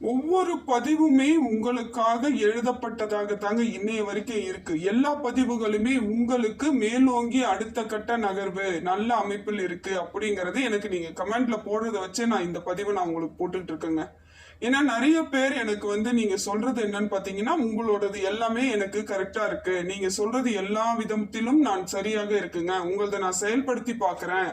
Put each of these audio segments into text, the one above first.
ஒவ்வொரு பதிவுமே உங்களுக்காக எழுதப்பட்டதாக தாங்க இன்னைய வரைக்கும் இருக்கு. எல்லா பதிவுகளுமே உங்களுக்கு மேலோங்கி அடுத்த கட்ட நகர்வு நல்ல அமைப்பில் இருக்கு அப்படிங்கறது எனக்கு நீங்க கமெண்ட்ல போடுறத வச்சு நான் இந்த பதிவை நான் உங்களுக்கு போட்டுட்டு இருக்கேங்க. ஏன்னா நிறைய பேர் எனக்கு வந்து நீங்க சொல்றது என்னன்னு பாத்தீங்கன்னா உங்களோடது எல்லாமே எனக்கு கரெக்டா இருக்கு. நீங்க சொல்றது எல்லா விதத்திலும் நான் சரியாக இருக்குங்க. உங்களத நான் செயல்படுத்தி பாக்குறேன்.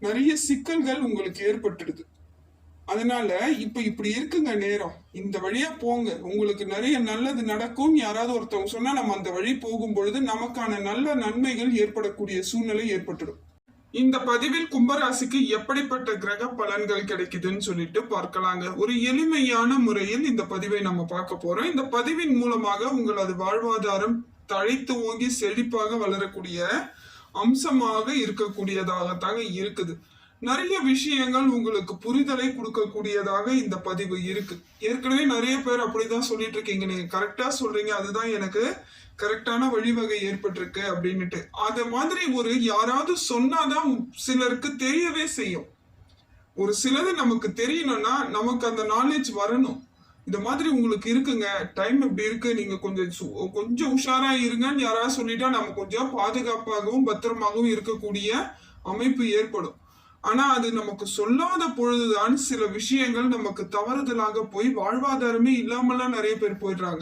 நிறைய சிக்கல்கள் உங்களுக்கு ஏற்பட்டுடுது. அதனால இப்ப இப்படி இருக்குங்க நேரம். இந்த வழியா போங்க. உங்களுக்கு நிறைய நல்லது நடக்கும் யாராவது ஒருத்தவங்க சொன்னா நம்ம அந்த வழி போகும் பொழுது நமக்கான நல்ல நன்மைகள் ஏற்படக்கூடிய சூழ்நிலை ஏற்பட்டுடும். இந்த பதிவில் கும்பராசிக்கு எப்படிப்பட்ட கிரக பலன்கள் கிடைக்குதுன்னு சொல்லிட்டு பார்க்கலாங்க. ஒரு எளிமையான முறையில் இந்த பதிவை நம்ம பார்க்க போறோம். இந்த பதிவின் மூலமாக உங்களது வாழ்வாதாரம் தழைத்து ஓங்கி செழிப்பாக வளரக்கூடிய அம்சமாக இருக்கக்கூடியதாகத்தாங்க இருக்குது. நிறைய விஷயங்கள் உங்களுக்கு புரிதலை கொடுக்கக்கூடியதாக இந்த பதிவு இருக்கு. ஏற்கனவே நிறைய பேர் அப்படிதான் சொல்லிட்டு இருக்கீங்க. நீங்க கரெக்டா சொல்றீங்க. அதுதான் எனக்கு கரெக்டான வழிவகை ஏற்பட்டிருக்கு அப்படின்னுட்டு. அது மாதிரி ஒரு யாராவது சொன்னாதான் சிலருக்கு தெரியவே செய்யும். ஒரு சிலது நமக்கு தெரியணும்னா நமக்கு அந்த நாலேஜ் வரணும். இந்த மாதிரி உங்களுக்கு இருக்குங்க. டைம் இப்படி இருக்கு. நீங்க கொஞ்சம் சு- கொஞ்சம் உஷாரா இருங்கன்னு யாராவது சொல்லிட்டா நம்ம கொஞ்சம் பாதுகாப்பாகவும் பத்திரமாகவும் இருக்கக்கூடிய அமைப்பு ஏற்படும். ஆனா அது நமக்கு சொல்லாத பொழுதுதான் சில விஷயங்கள் நமக்கு தவறுதலாக போய் வாழ்வாதாரமே இல்லாமலாம் நிறைய பேர் போயிடுறாங்க.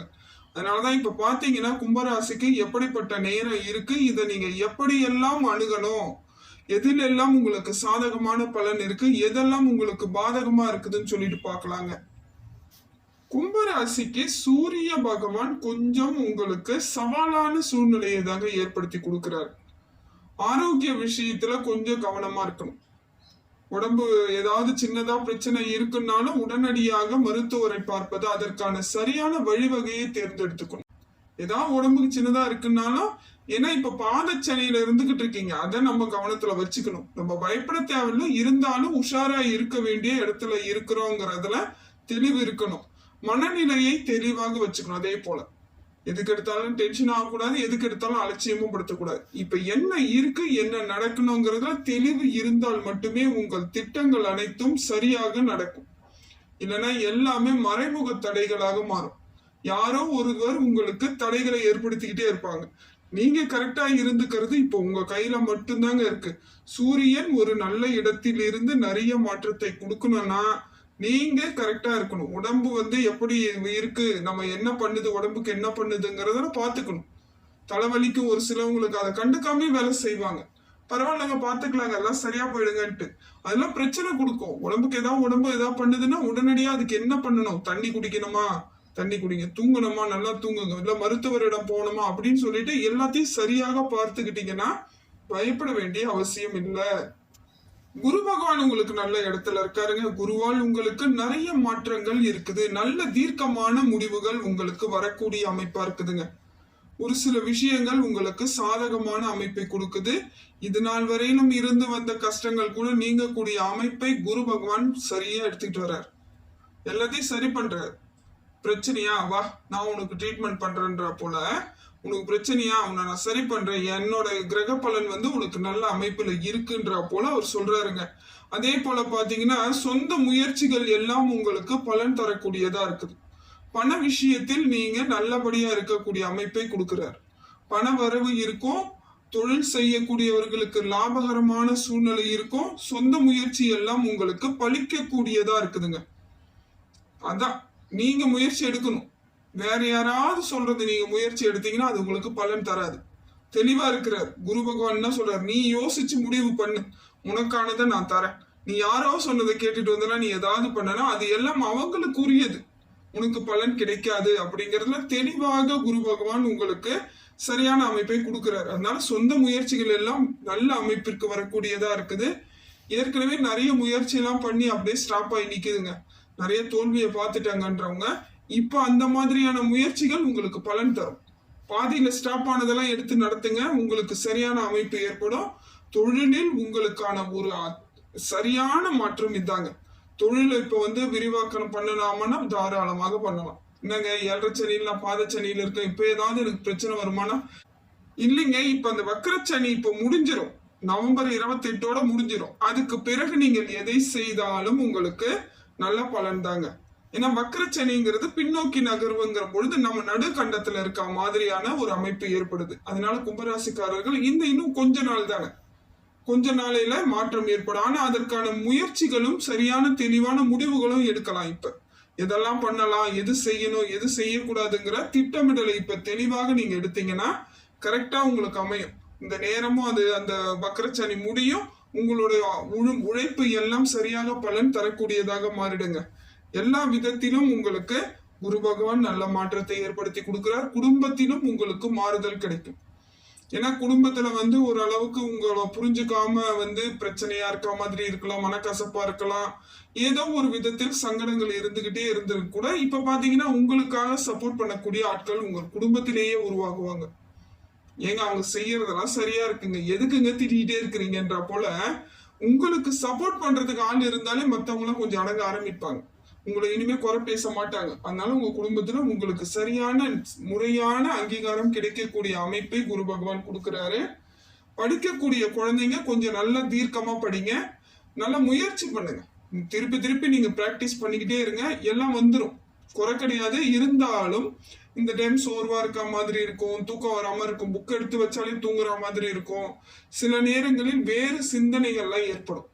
அதனாலதான் இப்ப பாத்தீங்கன்னா கும்பராசிக்கு எப்படிப்பட்ட நேரம் இருக்கு? இதை நீங்க எப்படியெல்லாம் அணுகணும்? எதிலெல்லாம் உங்களுக்கு சாதகமான பலன் இருக்கு? எதெல்லாம் உங்களுக்கு பாதகமா இருக்குதுன்னு சொல்லிட்டு பார்க்கலாங்க கும்பராசிக்கு சூரிய பகவான் கொஞ்சம் உங்களுக்கு சவாலான சூழ்நிலையை தாங்க ஏற்படுத்தி கொடுக்கிறார். ஆரோக்கிய விஷயத்துல கொஞ்சம் கவனமா இருக்கணும். உடம்பு ஏதாவது சின்னதா பிரச்சனை இருக்குன்னாலும் உடனடியாக மருத்துவரை பார்ப்பது அதற்கான சரியான வழிவகையை தேர்ந்தெடுத்துக்கணும். ஏதாவது உடம்புக்கு சின்னதா இருக்குன்னாலும் ஏன்னா இப்ப பாதச்சனையில இருந்துகிட்டு இருக்கீங்க. அதை நம்ம கவனத்துல வச்சுக்கணும். நம்ம பயப்பட தேவையில்லை. இருந்தாலும் உஷாரா இருக்க வேண்டிய இடத்துல இருக்கிறோங்கிறதுல தெளிவு இருக்கணும். மனநிலையை தெளிவாக வச்சுக்கணும் அதே போல. எதுக்கு எடுத்தாலும் டென்ஷன் ஆகக்கூடாது எதுக்கு எடுத்தாலும் அலட்சியமும் படுத்தக்கூடாது. இப்ப என்ன இருக்கு என்ன நடக்கணுங்கிறத தெளிவு இருந்தால் மட்டுமே உங்கள் திட்டங்கள் அனைத்தும் சரியாக நடக்கும். இல்லைன்னா எல்லாமே மறைமுக தடைகளாக மாறும். யாரோ ஒருவர் உங்களுக்கு தடைகளை ஏற்படுத்திக்கிட்டே இருப்பாங்க. நீங்க கரெக்டா இருந்துக்கிறது இப்போ உங்க கையில மட்டும்தாங்க இருக்கு. சூரியன் ஒரு நல்ல இடத்தில் இருந்து நிறைய மாற்றத்தை கொடுக்கணும்னா நீங்க கரெக்டா இருக்கணும். உடம்பு வந்து எப்படி இருக்கு? நம்ம என்ன பண்ணுது? உடம்புக்கு என்ன பண்ணுதுங்கிறத பாத்துக்கணும் தலைவலிக்கு ஒரு சிலவங்களுக்கு அதை கண்டுக்காம வேலை செய்வாங்க. பரவாயில்லங்க பாத்துக்கலாங்க எல்லாம் சரியா போயிடுங்கன்ட்டு. அதெல்லாம் பிரச்சனை கொடுக்கும். உடம்புக்கு ஏதாவது உடம்பு ஏதாவது பண்ணுதுன்னா உடனடியா அதுக்கு என்ன பண்ணணும்? தண்ணி குடிக்கணுமா? தண்ணி குடிங்க. தூங்கணுமா? நல்லா தூங்குங்க. இல்ல மருத்துவரிடம் போகணுமா? அப்படின்னு சொல்லிட்டு எல்லாத்தையும் சரியாக பார்த்துக்கிட்டீங்கன்னா பயப்பட வேண்டிய அவசியம் இல்லை. குரு பகவான் உங்களுக்கு நல்ல இடத்துல இருக்காருங்க. குருவால் உங்களுக்கு நிறைய மாற்றங்கள் இருக்குது. நல்ல தீர்க்கமான முடிவுகள் உங்களுக்கு வரக்கூடிய அமைப்பா இருக்குதுங்க. ஒரு சில விஷயங்கள் உங்களுக்கு சாதகமான அமைப்பை கொடுக்குது. இது நாள் வரையிலும் இருந்து வந்த கஷ்டங்கள் கூட நீங்கக்கூடிய அமைப்பை குரு பகவான் சரியா எடுத்துக்கிட்டு வர்றார். எல்லாத்தையும் சரி பண்றாரு. பிரச்சனையா? வா நான் உனக்கு ட்ரீட்மெண்ட் பண்றேன்றா போல. உனக்கு பிரச்சனையா? உன்னை நான் சரி பண்றேன். என்னோட கிரக பலன் வந்து உனக்கு நல்ல அமைப்புல இருக்குன்ற போல அவர் சொல்றாருங்க. அதே போல பாத்தீங்கன்னா சொந்த முயற்சிகள் எல்லாம் உங்களுக்கு பலன் தரக்கூடியதா இருக்குது. பண விஷயத்தில் நீங்க நல்லபடியா இருக்கக்கூடிய அமைப்பை கொடுக்கிறார். பண வரவு இருக்கும். தொழில் செய்யக்கூடியவர்களுக்கு லாபகரமான சூழ்நிலை இருக்கும். சொந்த முயற்சி எல்லாம் உங்களுக்கு பழிக்கக்கூடியதா இருக்குதுங்க. அதான் நீங்க முயற்சி எடுக்கணும். வேற யாராவது சொல்றது நீங்க முயற்சி எடுத்தீங்கன்னா அது உங்களுக்கு பலன் தராது. தெளிவா இருக்கிறார் குரு பகவான் என்ன சொல்றார்? நீ யோசிச்சு முடிவு பண்ணு. உனக்கானதை நான் தரேன். நீ யாரோ சொன்னதை கேட்டுட்டு வந்தனா நீ ஏதாவது பண்ணனா அது எல்லாம் அவங்களுக்கு உரியது உனக்கு பலன் கிடைக்காது அப்படிங்கறதுல தெளிவாக குரு பகவான் உங்களுக்கு சரியான அமைப்பை கொடுக்குறாரு. அதனால சொந்த முயற்சிகள் எல்லாம் நல்ல அமைப்பிற்கு வரக்கூடியதா இருக்குது. ஏற்கனவே நிறைய முயற்சி எல்லாம் பண்ணி அப்படியே ஸ்டாப் ஆகி நிக்குதுங்க. நிறைய தோல்வியை பார்த்துட்டாங்கன்றவங்க இப்போ அந்த மாதிரியான முயற்சிகள் உங்களுக்கு பலன் தரும். பாதியில் ஸ்டாப் ஆனதெல்லாம் எடுத்து நடத்துங்க. உங்களுக்கு சரியான அமைப்பு ஏற்படும். தொழிலில் உங்களுக்கான ஒரு சரியான மாற்றம் இதாங்க. தொழிலை இப்போ வந்து விரிவாக்கம் பண்ணலாமான்னா தாராளமாக பண்ணலாம். என்னங்க ஏழரை சனியில் நான் பாதச்சனியில் இருக்கேன் இப்போ ஏதாவது எனக்கு பிரச்சனை வருமானா? இல்லைங்க இப்போ அந்த வக்கரச்சனி இப்போ முடிஞ்சிடும் நவம்பர் இருபத்தெட்டோட முடிஞ்சிடும் அதுக்கு பிறகு நீங்கள் எதை செய்தாலும் உங்களுக்கு நல்ல பலன் தாங்க. ஏன்னா வக்கரச்சனிங்கிறது பின்னோக்கி நகர்வுங்கிற பொழுது நம்ம நடுக்கண்டத்துல இருக்க மாதிரியான ஒரு அமைப்பு ஏற்படுது. அதனால கும்பராசிக்காரர்கள் இந்த இன்னும் கொஞ்ச நாள் தாங்க. கொஞ்ச நாளையில மாற்றம் ஏற்படும். ஆனா அதற்கான முயற்சிகளும் சரியான தெளிவான முடிவுகளும் எடுக்கலாம் இப்ப. எதெல்லாம் பண்ணலாம் எது செய்யணும் எது செய்யக்கூடாதுங்கிற திட்டமிடலை இப்ப தெளிவாக நீங்க எடுத்தீங்கன்னா கரெக்டா உங்களுக்கு அமையும். இந்த நேரமும் அது அந்த வக்கரச்சனி முடியும். உங்களுடைய உழு உழைப்பு எல்லாம் சரியாக பலன் தரக்கூடியதாக மாறிடுங்க. எல்லா விதத்திலும் உங்களுக்கு குரு பகவான் நல்ல மாற்றத்தை ஏற்படுத்தி கொடுக்கிறார். குடும்பத்திலும் உங்களுக்கு மாறுதல் கிடைக்கும். ஏன்னா குடும்பத்துல வந்து ஓரளவுக்கு உங்களை புரிஞ்சுக்காம வந்து பிரச்சனையா இருக்க மாதிரி இருக்கலாம் மனக்கசப்பா இருக்கலாம். ஏதோ ஒரு விதத்தில் சங்கடங்கள் இருந்துகிட்டே இருந்திருக்கு கூட இப்ப பாத்தீங்கன்னா உங்களுக்காக சப்போர்ட் பண்ணக்கூடிய ஆட்கள் உங்க குடும்பத்திலேயே உருவாகுவாங்க. ஏங்க அவங்க செய்யறதெல்லாம் சரியா இருக்குங்க. எதுக்குங்க திட்டிகிட்டே இருக்கிறீங்கன்ற போல உங்களுக்கு சப்போர்ட் பண்றதுக்கு ஆள் இருந்தாலே மத்தவங்களாம் கொஞ்சம் அடங்க ஆரம்பிப்பாங்க. உங்களை இனிமே குறை பேச மாட்டாங்க. அதனால உங்க குடும்பத்துல உங்களுக்கு சரியான முறையான அங்கீகாரம் கிடைக்கக்கூடிய அமைப்பை குரு பகவான் கொடுக்கிறாரு. படிக்கக்கூடிய குழந்தைங்க கொஞ்சம் நல்லா தீர்க்கமா படிங்க. நல்லா முயற்சி பண்ணுங்க. திருப்பி திருப்பி நீங்க பிராக்டிஸ் பண்ணிக்கிட்டே இருங்க. எல்லாம் வந்துடும் குறை கிடையாது. இருந்தாலும் இந்த டைம் சோர்வா இருக்க மாதிரி இருக்கும். தூக்கம் வராம இருக்கும். புக் எடுத்து வச்சாலே தூங்குற மாதிரி இருக்கும். சில நேரங்களில் வேறு சிந்தனைகள்லாம் ஏற்படும்.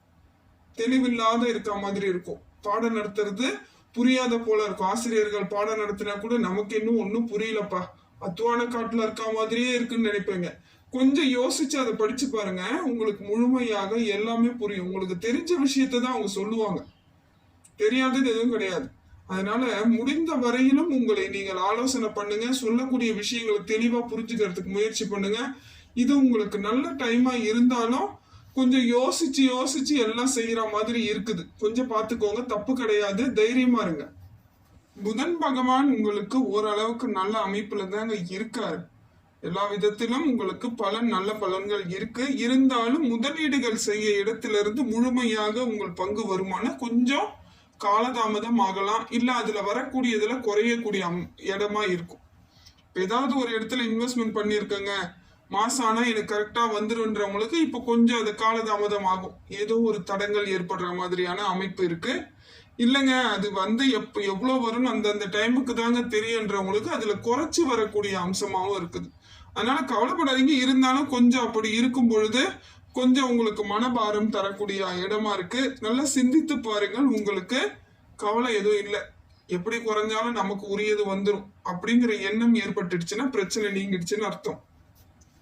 தெளிவில்லாத இருக்க மாதிரி இருக்கும். பாடம் நடத்துறது புரியாத போல இருக்கும். ஆசிரியர்கள் பாடம் நடத்தினா கூட நமக்கு இன்னும் ஒன்றும் புரியலப்பா. அத்துவான காட்டுல இருக்கா மாதிரியே இருக்குன்னு நினைப்பேங்க. கொஞ்சம் யோசிச்சு அதை படிச்சு பாருங்க. உங்களுக்கு முழுமையாக எல்லாமே புரியும். உங்களுக்கு தெரிஞ்ச விஷயத்தை தான் அவங்க சொல்லுவாங்க. தெரியாதது எதுவும் கிடையாது. அதனால முடிந்த வரையிலும் உங்களை நீங்கள் ஆலோசனை பண்ணுங்க. சொல்லக்கூடிய விஷயங்களை தெளிவா புரிஞ்சுக்கிறதுக்கு முயற்சி பண்ணுங்க. இது உங்களுக்கு நல்ல டைமா இருந்தாலும் கொஞ்சம் யோசிச்சு யோசிச்சு எல்லாம் செய்யற மாதிரி இருக்குது. கொஞ்சம் பார்த்துக்கோங்க தப்பு கிடையாது. தைரியமா இருங்க. புதன் பகவான் உங்களுக்கு ஓரளவுக்கு நல்ல அமைப்புல தாங்க இருக்காரு. எல்லா விதத்திலும் உங்களுக்கு பல நல்ல பலன்கள் இருக்கு. இருந்தாலும் முதலீடுகள் செய்ய இடத்திலிருந்து முழுமையாக உங்கள் பங்கு வருமானம் கொஞ்சம் காலதாமதம் ஆகலாம். இல்ல அதுல வரக்கூடியதுல குறையக்கூடிய அம்- இடமா இருக்கும். இப்போ ஏதாவது ஒரு இடத்துல இன்வெஸ்ட்மெண்ட் பண்ணியிருக்கேங்க மாசம் ஆனால் எனக்கு கரெக்டாக வந்துருன்றவங்களுக்கு இப்போ கொஞ்சம் அது காலதாமதம் ஆகும் ஏதோ ஒரு தடங்கள் ஏற்படுற மாதிரியான அமைப்பு இருக்குது இல்லைங்க அது வந்து எப்போ எவ்வளோ வரும்னு அந்தந்த டைமுக்கு தாங்க தெரியுன்றவங்களுக்கு அதில் குறைச்சி வரக்கூடிய அம்சமாகவும் இருக்குது. அதனால் கவலைப்படாதீங்க. இருந்தாலும் கொஞ்சம் அப்படி இருக்கும் பொழுது கொஞ்சம் உங்களுக்கு மனபாரம் தரக்கூடிய இடமா இருக்குது நல்லா சிந்தித்து பாருங்கள். உங்களுக்கு கவலை எதுவும் இல்லை. எப்படி குறைஞ்சாலும் நமக்கு உரியது வந்துடும் அப்படிங்கிற எண்ணம் ஏற்பட்டுடுச்சுன்னா பிரச்சனை நீங்கிடுச்சுன்னு அர்த்தம்.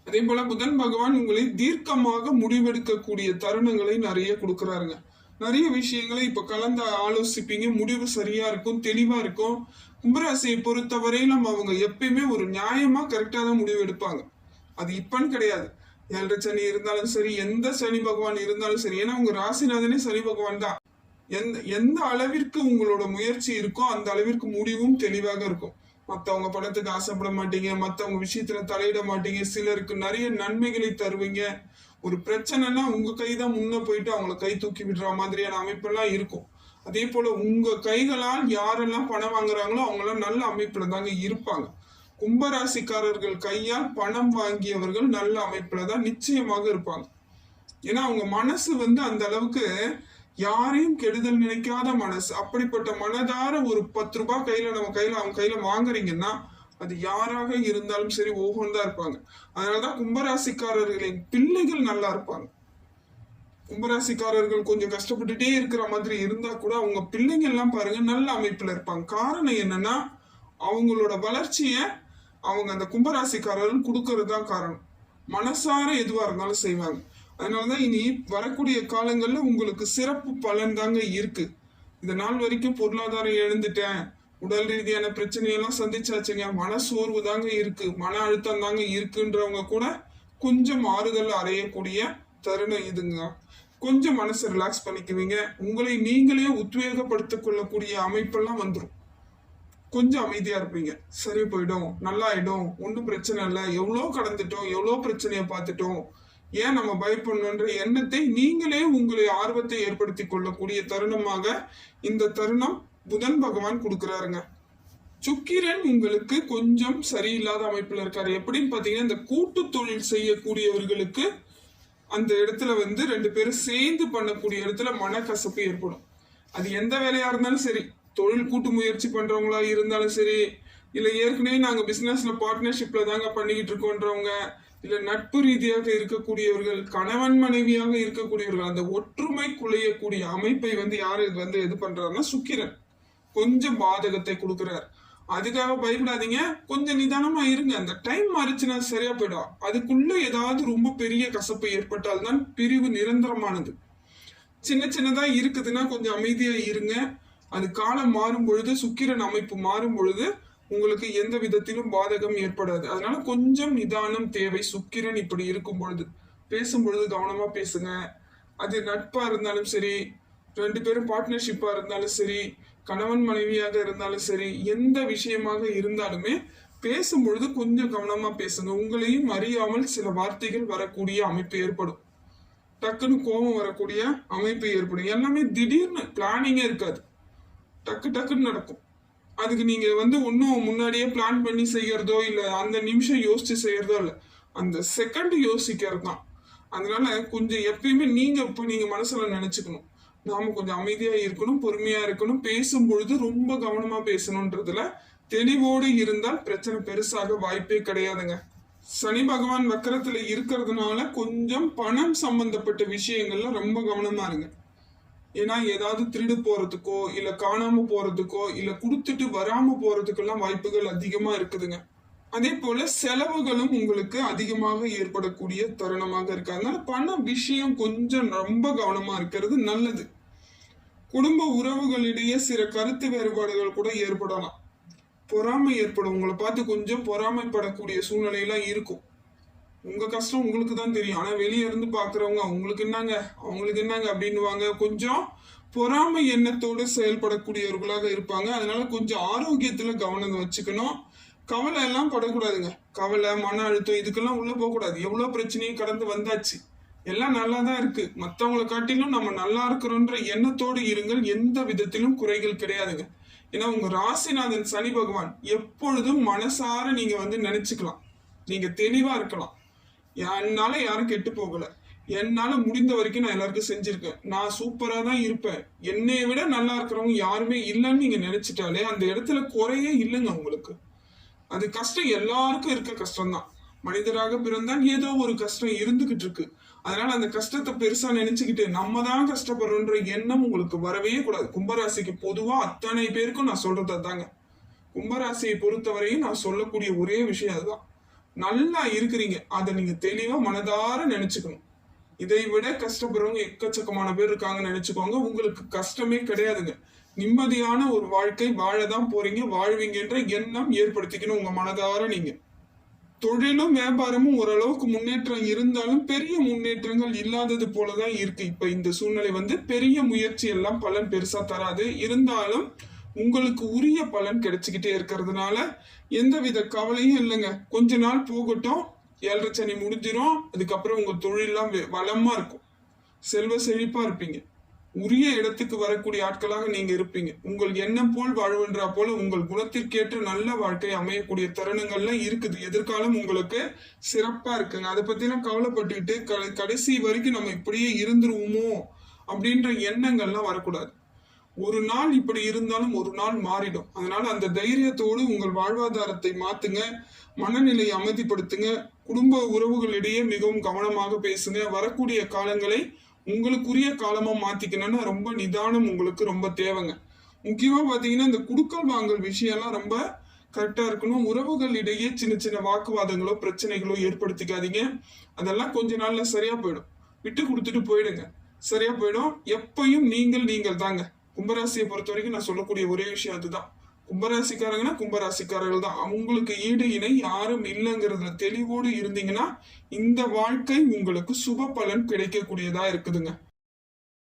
அதே போல புதன் பகவான் உங்களை தீர்க்கமாக முடிவெடுக்கக்கூடிய தருணங்களை நிறைய கொடுக்கறாருங்க. நிறைய விஷயங்களை இப்ப கலந்து ஆலோசிப்பீங்க. முடிவு சரியா இருக்கும் தெளிவா இருக்கும். கும்பராசியை பொறுத்தவரையிலும் அவங்க எப்பயுமே ஒரு நியாயமா கரெக்டா தான் முடிவு எடுப்பாங்க. அது இப்பன்னு கிடையாது. ஏழரை சனி இருந்தாலும் சரி எந்த சனி பகவான் இருந்தாலும் சரி ஏன்னா உங்க ராசிநாதனே சனி பகவான் தான். எந்த எந்த அளவிற்கு உங்களோட முயற்சி இருக்கோ அந்த அளவிற்கு முடிவும் தெளிவாக இருக்கும். மற்றவங்க பணத்துக்கு ஆசைப்பட மாட்டீங்க மற்றவங்க விஷயத்துல தலையிட மாட்டீங்க சிலருக்கு நிறைய நன்மைகளை தருவீங்க. ஒரு பிரச்சனைனா உங்க கை தான் முன்ன போயிட்டு அவங்கள கை தூக்கி விடுற மாதிரியான அமைப்பெல்லாம் இருக்கும். அதே போல உங்க கைகளால் யாரெல்லாம் பணம் வாங்குறாங்களோ அவங்களாம் நல்ல அமைப்புல தாங்க இருப்பாங்க. கும்பராசிக்காரர்கள் கையால் பணம் வாங்கியவர்கள் நல்ல அமைப்புல தான் நிச்சயமாக இருப்பாங்க. ஏன்னா அவங்க மனசு வந்து அந்த அளவுக்கு யாரையும் கெடுதல் நினைக்காத மனசு அப்படிப்பட்ட மனதார ஒரு பத்து ரூபாய் கையில நம்ம கையில அவங்க கையில வாங்குறீங்கன்னா அது யாராக இருந்தாலும் சரி ஓகோன்னு தான் இருப்பாங்க. அதனாலதான் கும்பராசிக்காரர்களின் பிள்ளைகள் நல்லா இருப்பாங்க. கும்பராசிக்காரர்கள் கொஞ்சம் கஷ்டப்பட்டுட்டே இருக்கிற மாதிரி இருந்தா கூட அவங்க பிள்ளைங்க எல்லாம் பாருங்க நல்ல அமைப்புல இருப்பாங்க. காரணம் என்னன்னா அவங்களோட வளர்ச்சிய அவங்க அந்த கும்பராசிக்காரர்கள் கொடுக்கறது தான் காரணம். மனசார எதுவா இருந்தாலும் செய்வாங்க. அதனாலதான் இனி வரக்கூடிய காலங்களில் உங்களுக்கு சிறப்பு பலன் தாங்க இருக்கு. இந்த நாள் வரைக்கும் பொருளாதாரம் எழுந்துட்டேன். உடல் ரீதியான பிரச்சனையெல்லாம் சந்திச்சாச்சுங்க. மன சோர்வு தாங்க இருக்கு. மன அழுத்தம் தாங்க இருக்குன்றவங்க கூட கொஞ்சம் ஆறுதல் அறையக்கூடிய தருணம் இதுங்க. கொஞ்சம் மனசை ரிலாக்ஸ் பண்ணிக்குவீங்க. உங்களை நீங்களே உத்வேகப்படுத்திக் கொள்ளக்கூடிய அமைப்பெல்லாம் வந்துடும் கொஞ்சம் அமைதியா இருப்பீங்க. சரி போயிடும். நல்லா ஆயிடும். ஒன்றும் பிரச்சனை இல்லை. எவ்வளோ கடந்துட்டோம். எவ்வளோ பிரச்சனையை பார்த்துட்டோம். ஏன் நம்ம பயப்படணுன்ற எண்ணத்தை நீங்களே உங்களை ஆர்வத்தை ஏற்படுத்தி கொள்ளக்கூடிய தருணமாக இந்த தருணம் புதன் பகவான் கொடுக்குறாருங்க. சுக்கிரன் உங்களுக்கு கொஞ்சம் சரியில்லாத அமைப்பில் இருக்காரு. எப்படின்னு பார்த்தீங்கன்னா இந்த கூட்டு தொழில் செய்யக்கூடியவர்களுக்கு அந்த இடத்துல வந்து ரெண்டு பேரும் சேர்ந்து பண்ணக்கூடிய இடத்துல மனக்கசப்பு ஏற்படும். அது எந்த வேலையாக இருந்தாலும் சரி தொழில் கூட்டு முயற்சி பண்ணுறவங்களா இருந்தாலும் சரி இல்லை ஏற்கனவே நாங்கள் பிஸ்னஸில் பார்ட்னர்ஷிப்பில் தாங்க பண்ணிக்கிட்டு இருக்கோன்றவங்க இல்ல நட்பு ரீதியாக இருக்கக்கூடியவர்கள் கணவன் மனைவியாக இருக்கக்கூடியவர்கள் அந்த ஒற்றுமை குலையக்கூடிய அமைப்பை வந்து யாரு இது வந்து இது பண்றாருன்னா சுக்கிரன். கொஞ்சம் பாதகத்தை கொடுக்குறார். அதுக்காக பயப்படாதீங்க. கொஞ்சம் நிதானமா இருங்க. அந்த டைம் மாறிச்சுன்னா சரியா போயிடும். அதுக்குள்ள ஏதாவது ரொம்ப பெரிய கசப்பு ஏற்பட்டால் தான் பிரிவு நிரந்தரமானது. சின்ன சின்னதா இருக்குதுன்னா கொஞ்சம் அமைதியா இருங்க. அது காலம் மாறும் பொழுது சுக்கிரன் அமைப்பு மாறும் பொழுது உங்களுக்கு எந்த விதத்திலும் பாதகம் ஏற்படாது. அதனால கொஞ்சம் நிதானம் தேவை. சுக்கிரன் இப்படி இருக்கும் பொழுது பேசும் பொழுது கவனமா பேசுங்க. அது நட்பா இருந்தாலும் சரி ரெண்டு பேரும் பார்ட்னர்ஷிப்பா இருந்தாலும் சரி கணவன் மனைவியாக இருந்தாலும் சரி எந்த விஷயமாக இருந்தாலுமே பேசும் பொழுது கொஞ்சம் கவனமா பேசுங்க. உங்களையும் அறியாமல் சில வார்த்தைகள் வரக்கூடிய அமைப்பு ஏற்படும். டக்குன்னு கோபம் வரக்கூடிய அமைப்பு ஏற்படும். எல்லாமே திடீர்னு பிளானிங்கே இருக்காது. டக்கு டக்குன்னு நடக்கும். அதுக்கு நீங்க வந்து ஒன்றும் முன்னாடியே பிளான் பண்ணி செய்யறதோ இல்லை அந்த நிமிஷம் யோசிச்சு செய்யறதோ இல்லை அந்த செகண்ட் யோசிக்கிறது தான் அதனால கொஞ்சம் எப்பயுமே நீங்க இப்போ நீங்க மனசுல நினைச்சுக்கணும். நாம கொஞ்சம் அமைதியா இருக்கணும் பொறுமையா இருக்கணும் பேசும் பொழுது ரொம்ப கவனமா பேசணுன்றதுல தெளிவோடு இருந்தால் பிரச்சனை பெருசாக வாய்ப்பே கிடையாதுங்க. சனி பகவான் வக்கரத்துல இருக்கிறதுனால கொஞ்சம் பணம் சம்பந்தப்பட்ட விஷயங்கள்ல ரொம்ப கவனமா இருங்க. ஏன்னா ஏதாவது திருடு போறதுக்கோ இல்ல காணாம போறதுக்கோ இல்ல கொடுத்துட்டு வராம போறதுக்கெல்லாம் வாய்ப்புகள் அதிகமா இருக்குதுங்க. அதே போல செலவுகளும் உங்களுக்கு அதிகமாக ஏற்படக்கூடிய தருணமாக இருக்கு. அதனால பண விஷயம் கொஞ்சம் ரொம்ப கவனமா இருக்கிறது நல்லது. குடும்ப உறவுகளிடையே சில கருத்து வேறுபாடுகள் கூட ஏற்படலாம். பொறாமை ஏற்படும். உங்களை பார்த்து கொஞ்சம் பொறாமைப்படக்கூடிய சூழ்நிலையெல்லாம் இருக்கும். உங்க கஷ்டம் உங்களுக்கு தான் தெரியும். ஆனா வெளியே இருந்து பாக்குறவங்க அவங்களுக்கு என்னங்க? அவங்களுக்கு என்னங்க? அப்படின்னுவாங்க. கொஞ்சம் பொறாமை எண்ணத்தோடு செயல்படக்கூடியவர்களாக இருப்பாங்க. அதனால கொஞ்சம் ஆரோக்கியத்துல கவனம் வச்சுக்கணும். கவலை எல்லாம் படக்கூடாதுங்க. கவலை மன அழுத்தம் இதுக்கெல்லாம் உள்ள போகக்கூடாது. எவ்வளவு பிரச்சனையும் கடந்து வந்தாச்சு. எல்லாம் நல்லா தான் இருக்கு. மற்றவங்களை காட்டிலும் நம்ம நல்லா இருக்கிறோன்ற எண்ணத்தோடு இருங்கள். எந்த விதத்திலும் குறைகள் கிடையாதுங்க. ஏன்னா உங்க ராசிநாதன் சனி பகவான் எப்பொழுதும் மனசார நீங்க வந்து நினைச்சுக்கலாம். நீங்க தெளிவா இருக்கலாம். என்னால யாரும் கெட்டு போகல. என்னால முடிந்த வரைக்கும் நான் எல்லாருக்கும் செஞ்சிருக்கேன். நான் சூப்பரா தான் இருப்பேன். என்னைய விட நல்லா இருக்கிறவங்க யாருமே இல்லைன்னு நீங்க நினைச்சிட்டாலே அந்த இடத்துல குறையே இல்லைங்க உங்களுக்கு. அது கஷ்டம் எல்லாருக்கும் இருக்க கஷ்டம்தான். மனிதராக பிறந்தால் ஏதோ ஒரு கஷ்டம் இருந்துகிட்டு இருக்கு. அதனால அந்த கஷ்டத்தை பெருசா நினைச்சுக்கிட்டு நம்ம தான் கஷ்டப்படுறோன்ற எண்ணம் உங்களுக்கு வரவே கூடாது. கும்பராசிக்கு பொதுவா அத்தனை பேருக்கும் நான் சொல்றது தாங்க கும்பராசியை பொறுத்தவரையும் நான் சொல்லக்கூடிய ஒரே விஷயம் அதுதான். நல்லா இருக்கிறீங்க. அதை நீங்க தெளிவா மனதார நினைச்சுக்கணும். இதை விட கஷ்டப்படுறவங்க எக்கச்சக்கமான பேர் இருக்காங்கன்னு நினைச்சுக்கோங்க. உங்களுக்கு கஷ்டமே கிடையாதுங்க. நிம்மதியான ஒரு வாழ்க்கை வாழதான் போறீங்க. வாழ்வீங்கன்ற எண்ணம் ஏற்படுத்திக்கணும் உங்க மனதார நீங்க. தொழிலும் வியாபாரமும் ஓரளவுக்கு முன்னேற்றம் இருந்தாலும் பெரிய முன்னேற்றங்கள் இல்லாதது போலதான் இருக்கு. இப்ப இந்த சூழ்நிலை வந்து பெரிய முயற்சி எல்லாம் பலன் பெருசா தராது. இருந்தாலும் உங்களுக்கு உரிய பலன் கிடைச்சிக்கிட்டே இருக்கிறதுனால எந்தவித கவலையும் இல்லைங்க. கொஞ்ச நாள் போகட்டும். ஏழரை சனி முடிஞ்சிடும் அதுக்கப்புறம் உங்கள் தொழிலெல்லாம் வளமாக இருக்கும். செல்வ செழிப்பாக இருப்பீங்க. உரிய இடத்துக்கு வரக்கூடிய ஆட்களாக நீங்கள் இருப்பீங்க. உங்கள் எண்ணம் போல் வாழ்வென்றா போல உங்கள் குணத்திற்கேற்ற நல்ல வாழ்க்கை அமையக்கூடிய தருணங்கள்லாம் இருக்குது. எதிர்காலம் உங்களுக்கு சிறப்பாக இருக்குங்க. அதை பற்றிலாம் கவலைப்பட்டுக்கிட்டு க- கடைசி வரைக்கும் நம்ம இப்படியே இருந்துருவோமோ? அப்படின்ற எண்ணங்கள்லாம் வரக்கூடாது. ஒரு நாள் இப்படி இருந்தாலும் ஒரு நாள் மாறிடும். அதனால அந்த தைரியத்தோடு உங்கள் வாழ்வாதாரத்தை மாத்துங்க. மனநிலையை அமைதிப்படுத்துங்க. குடும்ப உறவுகளிடையே மிகவும் கவனமாக பேசுங்க. வரக்கூடிய காலங்களை உங்களுக்குரிய காலமா மாத்திக்கணும்னா ரொம்ப நிதானம் உங்களுக்கு ரொம்ப தேவைங்க. முக்கியமா பாத்தீங்கன்னா இந்த குடுக்கல் வாங்கல் விஷயம்லாம் ரொம்ப கரெக்டா இருக்கணும். உறவுகள் இடையே சின்ன சின்ன வாக்குவாதங்களோ பிரச்சனைகளோ ஏற்படுத்திக்காதீங்க. அதெல்லாம் கொஞ்ச நாள்ல சரியா போயிடும். விட்டு கொடுத்துட்டு போயிடுங்க. சரியா போயிடும். எப்பயும் நீங்கள் நீங்கள் தாங்க. கும்பராசியை பொறுத்த வரைக்கும் நான் சொல்லக்கூடிய ஒரே விஷயம் அதுதான். கும்பராசிக்காரங்கன்னா கும்பராசிக்காரர்கள் தான். அவங்களுக்கு ஈடு இணை யாரும் இல்லைங்கிறதுல தெளிவோடு இருந்தீங்கன்னா இந்த வாழ்க்கை உங்களுக்கு சுப பலன் கிடைக்கக்கூடியதா இருக்குதுங்க.